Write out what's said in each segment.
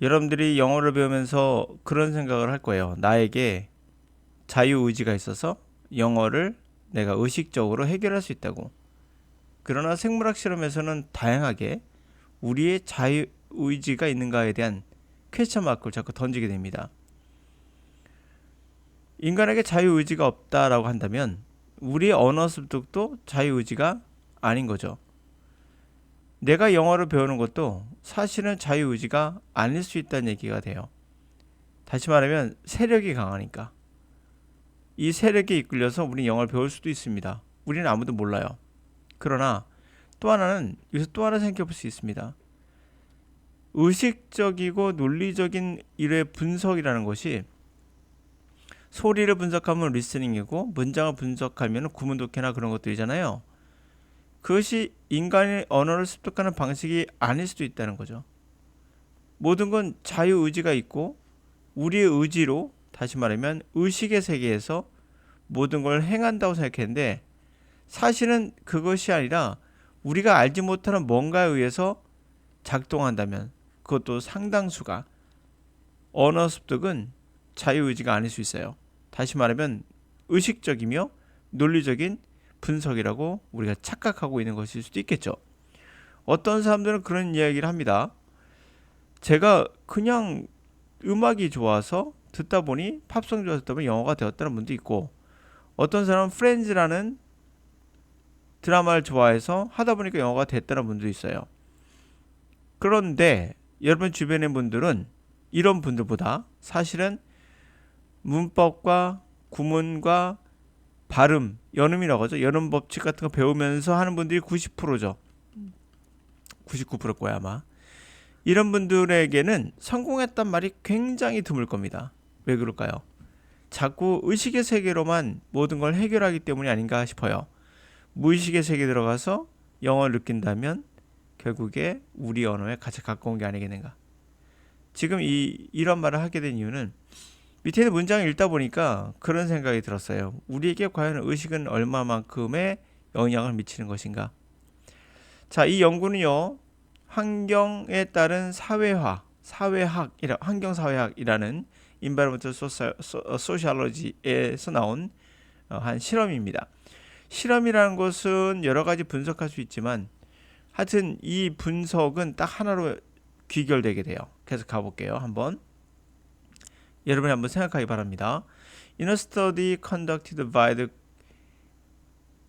여러분들이 영어를 배우면서 그런 생각을 할 거예요. 나에게 자유의지가 있어서 영어를 내가 의식적으로 해결할 수 있다고. 그러나 생물학 실험에서는 다양하게 우리의 자유의지가 있는가에 대한 퀘스천 마크를 자꾸 던지게 됩니다. 인간에게 자유의지가 없다라고 한다면 우리의 언어 습득도 자유의지가 아닌 거죠. 내가 영어를 배우는 것도 사실은 자유의지가 아닐 수 있다는 얘기가 돼요. 다시 말하면 세력이 강하니까. 이 세력에 이끌려서 우리 영어를 배울 수도 있습니다. 우리는 아무도 몰라요. 그러나 또 하나는 여기서 또 하나 생각해 볼 수 있습니다. 의식적이고 논리적인 일의 분석이라는 것이 소리를 분석하면 리스닝이고 문장을 분석하면 구문 독해나 그런 것들이잖아요. 그것이 인간의 언어를 습득하는 방식이 아닐 수도 있다는 거죠. 모든 건 자유 의지가 있고 우리의 의지로 다시 말하면 의식의 세계에서 모든 걸 행한다고 생각했는데 사실은 그것이 아니라 우리가 알지 못하는 뭔가에 의해서 작동한다면 그것도 상당수가 언어 습득은 자유 의지가 아닐 수 있어요. 다시 말하면 의식적이며 논리적인 분석이라고 우리가 착각하고 있는 것일 수도 있겠죠. 어떤 사람들은 그런 이야기를 합니다. 제가 그냥 음악이 좋아서 듣다 보니 팝송 좋아서 듣다 보니 영어가 되었다는 분도 있고 어떤 사람은 프렌즈라는 드라마를 좋아해서 하다 보니까 영어가 됐다는 분도 있어요. 그런데 여러분 주변의 분들은 이런 분들보다 사실은 문법과 구문과 발음, 연음이라고 하죠. 연음 법칙 같은 거 배우면서 하는 분들이 90%죠. 99%일 거야 아마. 이런 분들에게는 성공했단 말이 굉장히 드물 겁니다. 왜 그럴까요? 자꾸 의식의 세계로만 모든 걸 해결하기 때문이 아닌가 싶어요. 무의식의 세계에 들어가서 영어를 느낀다면 결국에 우리 언어에 같이 가까운 게 아니겠는가. 지금 이 이런 말을 하게 된 이유는 밑에 있는 문장을 읽다 보니까 그런 생각이 들었어요. 우리에게 과연 의식은 얼마만큼의 영향을 미치는 것인가? 자, 이 연구는요. 환경에 따른 사회화, 사회학이라 환경 사회학이라는 environmental sociology에서 나온 어, 한 실험입니다. 실험이라는 것은 여러 가지 분석할 수 있지만 하여튼 이 분석은 딱 하나로 귀결되게 돼요. 계속 가볼게요. 한번. 여러분이 한번 생각하기 바랍니다. In a study conducted by the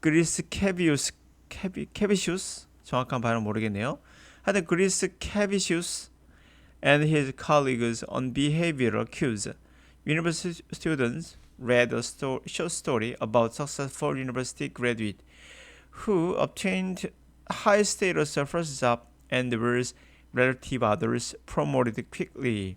Griskevius Kevicius 정확한 발음 모르겠네요. 하여튼 Griskevius and his colleagues on behavioral cues, university students read a sto short story about successful university graduate who obtained high status first job and were relative others promoted quickly.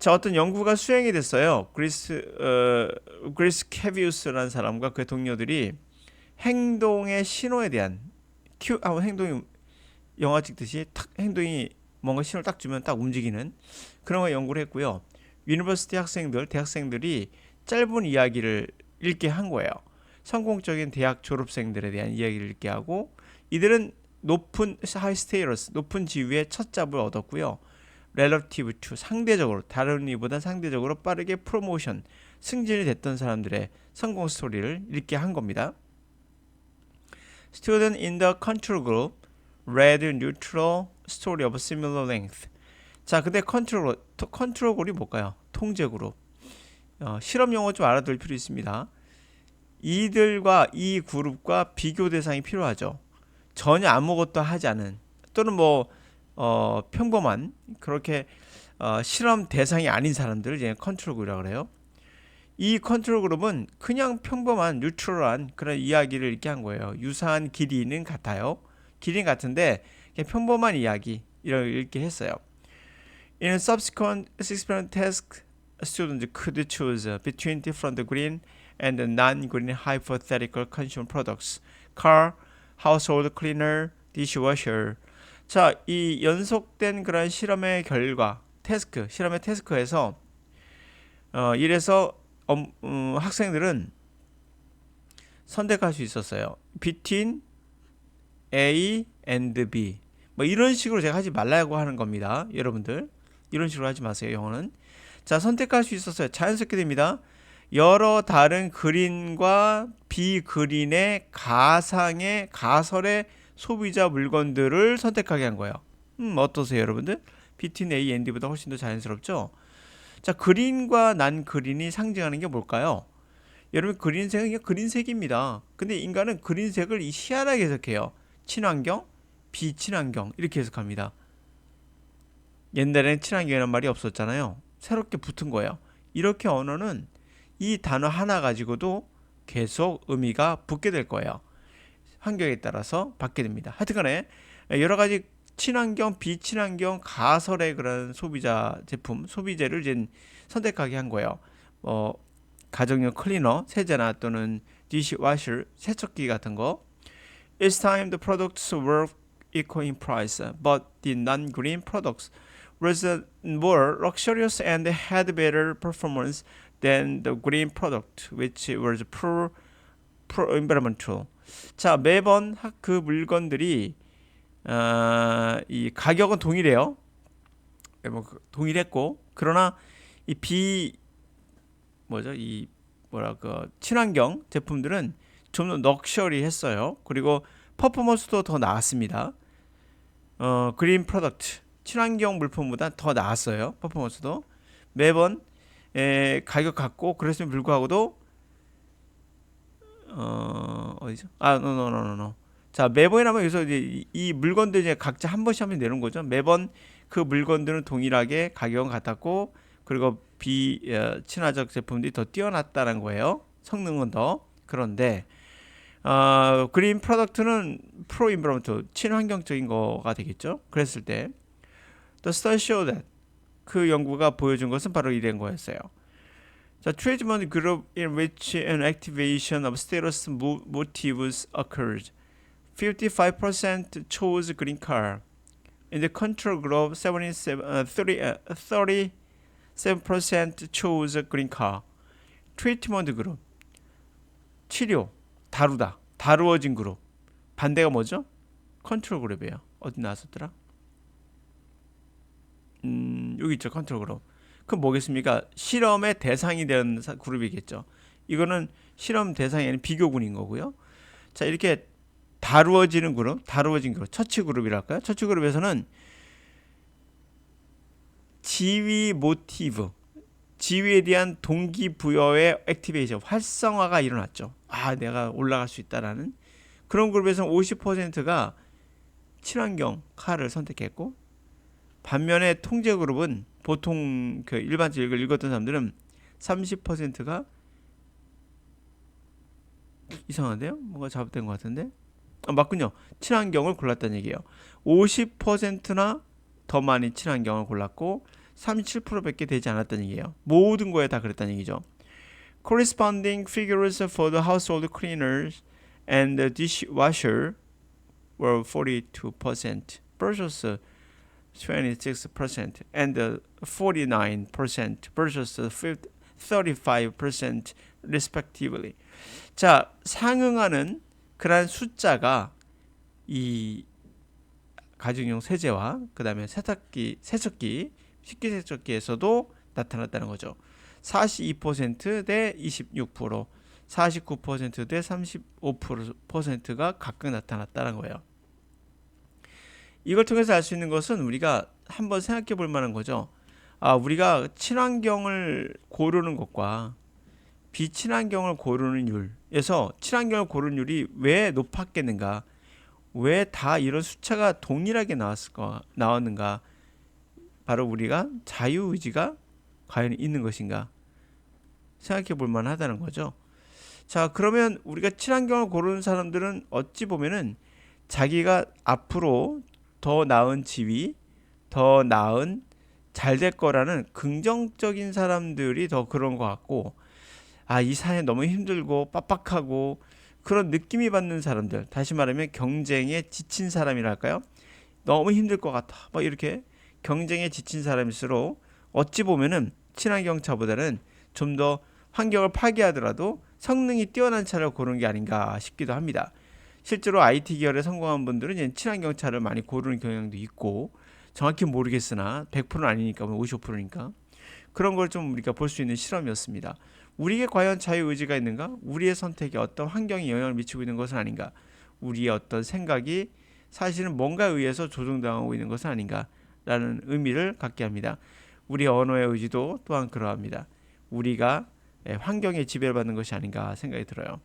자, 어떤 연구가 수행이 됐어요. 그리스 어, 그리스 캐비우스라는 사람과 그의 동료들이 행동의 신호에 대한 큐 하고 행동이 영화 찍듯이 탁 행동이 뭔가 신호를 딱 주면 딱 움직이는 그런 거 연구를 했고요. 유니버시티 학생들, 대학생들이 짧은 이야기를 읽게 한 거예요. 성공적인 대학 졸업생들에 대한 이야기를 읽게 하고 이들은 높은 하이 스테이러스, 높은 지위의 첫 잡을 얻었고요. Relative to 상대적으로 다른 이보다 상대적으로 빠르게 프로모션 승진이 됐던 사람들의 성공 스토리를 읽게 한 겁니다. Student in the control group read neutral story of similar length. 자, 근데 컨트롤 컨트롤 그룹이 뭘까요? 통제 그룹. 어, 실험 용어 좀 알아둘 필요 있습니다. 이들과 이 그룹과 비교 대상이 필요하죠. 전혀 아무것도 하지 않은 또는 뭐 어, 평범한 그렇게 어, 실험 대상이 아닌 사람들을 이제 컨트롤 그룹이라고 그래요. 이 컨트롤 그룹은 그냥 평범한 뉴트럴한 그런 이야기를 이렇게 한 거예요. 유사한 길이는 같아요. 길이는 같은데 평범한 이야기 이렇게 했어요. In subsequent experiment task, students could choose between different green and non-green hypothetical consumer products: car, household cleaner, dishwasher. 자, 이 연속된 그런 실험의 결과, 태스크, 실험의 태스크에서 어, 이래서 음, 음, 학생들은 선택할 수 있었어요. between A and B. 뭐 이런 식으로 제가 하지 말라고 하는 겁니다. 여러분들. 이런 식으로 하지 마세요. 영어는. 자, 선택할 수 있었어요. 자연스럽게 됩니다. 여러 다른 그린과 비그린의 가상의 가설의 소비자 물건들을 선택하게 한 거예요. 음, 어떠세요, 여러분들? between A and D보다 훨씬 더 자연스럽죠? 자, 그린과 난 그린이 상징하는 게 뭘까요? 여러분 그린색은 그린색입니다. 근데 인간은 그린색을 이 희한하게 해석해요. 친환경, 비친환경 이렇게 해석합니다. 옛날에는 친환경이라는 말이 없었잖아요. 새롭게 붙은 거예요. 이렇게 언어는 이 단어 하나 가지고도 계속 의미가 붙게 될 거예요. 환경에 따라서 받게 됩니다. 하여튼간에 여러 가지 친환경, 비친환경, 가설의 그런 소비자 제품, 소비재를 이제 선택하게 한 거예요. 뭐 가정용 클리너, 세제나 또는 디시 와셔, 세척기 같은 거. It's time the products were equal in price, but the non-green products more luxurious and had better performance than the green product, which was pro, pro environmental. 자, 매번 그 물건들이 어, 이 가격은 동일해요. 뭐 동일했고 그러나 이 비 뭐죠? 이 뭐라 그 친환경 제품들은 좀더 럭셔리했어요. 그리고 퍼포먼스도 더 나았습니다. 어, 그린 프로덕트 친환경 물품보다 더 나았어요. 퍼포먼스도 매번 에, 가격 같고 그랬음에 불구하고도 어, 어디죠? 아, 노노노노노. 자, 매번이라면 여기서 이제 이, 이 물건들 이제 각자 한 번씩 하면 되는 거죠. 매번 그 물건들은 동일하게 가격은 같았고 그리고 비 어, 친화적 제품들이 더 뛰어났다는 거예요. 성능은 더 그런데 어, 그린 프로덕트는 프로 인브로먼트 친환경적인 거가 되겠죠. 그랬을 때 The study showed that 그 연구가 보여준 것은 바로 이런 거였어요. 자, treatment group in which an activation of status mo- motives occurred. 55% chose green car. In the control group, 77, uh, 30, uh, 37% chose green car. 트리트먼트 그룹. 치료, 다루다, 다루어진 그룹. 반대가 뭐죠? 컨트롤 그룹이에요. 어디 나왔었더라? 음, 여기 있죠. 컨트롤 그룹. 그럼 뭐겠습니까? 실험의 대상이 된 사- 그룹이겠죠. 이거는 실험 아닌 비교군인 거고요. 자, 이렇게 다루어지는 그룹, 다루어진 그룹, 처치 그룹이랄까요? 처치 그룹에서는 지위 모티브, 지위에 대한 동기부여의 액티베이션, 활성화가 일어났죠. 아, 내가 올라갈 수 있다라는 그런 그룹에서는 50%가 친환경 카를 선택했고 반면에 통제 그룹은 보통 그 일반적으로 이걸 읽었던 사람들은 30%가 이상한데요? 뭔가 잘못된 것 같은데? 아, 맞군요. 친환경을 골랐다는 얘기예요. 50%나 더 많이 친환경을 골랐고 37%밖에 되지 않았다는 얘기예요. 모든 거에 다 그랬다는 얘기죠. Corresponding figures for the household cleaners and the dishwasher were 42% versus 26% and 49% versus 35% respectively. 자, 상응하는 그러한 숫자가 이 가정용 세제와 그다음에 세탁기, 세척기, 식기세척기에서도 나타났다는 거죠. 42%대 26%, 49%대 35%가 각각 나타났다는 거예요. 이걸 통해서 알 수 있는 것은 우리가 한번 생각해 볼 만한 거죠. 아, 우리가 친환경을 고르는 것과 비친환경을 고르는 율에서 친환경을 고르는 율이 왜 높았겠는가? 왜 다 이런 숫자가 동일하게 나왔을까? 나왔는가? 바로 우리가 자유 의지가 과연 있는 것인가? 생각해 볼 만하다는 거죠. 자, 그러면 우리가 친환경을 고르는 사람들은 어찌 보면은 자기가 앞으로 더 나은 지위, 더 나은 잘 될 거라는 긍정적인 사람들이 더 그런 것 같고, 아, 이 사회 너무 힘들고 빡빡하고 그런 느낌이 받는 사람들, 다시 말하면 경쟁에 지친 사람이랄까요? 너무 힘들 것 같아. 뭐 이렇게 경쟁에 지친 사람일수록 어찌 보면은 친환경 차보다는 좀 더 환경을 파괴하더라도 성능이 뛰어난 차를 고르는 게 아닌가 싶기도 합니다. 실제로 IT 계열에 성공한 분들은 이제 친환경 차를 많이 고르는 경향도 있고 정확히 모르겠으나 100%는 아니니까 55%니까 그런 걸 좀 우리가 볼 수 있는 실험이었습니다. 우리에게 과연 자유 의지가 있는가? 우리의 선택에 어떤 환경이 영향을 미치고 있는 것은 아닌가? 우리의 어떤 생각이 사실은 뭔가에 의해서 조종당하고 있는 것은 아닌가라는 의미를 갖게 합니다. 우리 언어의 의지도 또한 그러합니다. 우리가 예, 환경에 지배를 받는 것이 아닌가 생각이 들어요.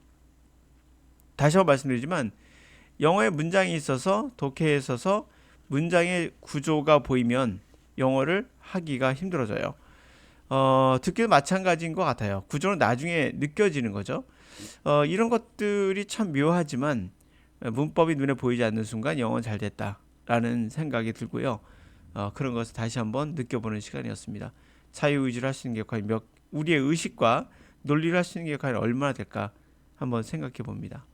다시 한번 말씀드리지만 영어의 문장이 있어서 독해에 있어서 문장의 구조가 보이면 영어를 하기가 힘들어져요. 어, 듣기도 마찬가지인 것 같아요. 구조는 나중에 느껴지는 거죠. 어, 이런 것들이 참 묘하지만 문법이 눈에 보이지 않는 순간 영어는 잘 됐다라는 생각이 들고요. 어, 그런 것을 다시 한번 느껴보는 시간이었습니다. 자유의지를 할 수 있는 게 과연 몇, 우리의 의식과 논리를 할 수 있는 게 과연 얼마나 될까 한번 생각해 봅니다.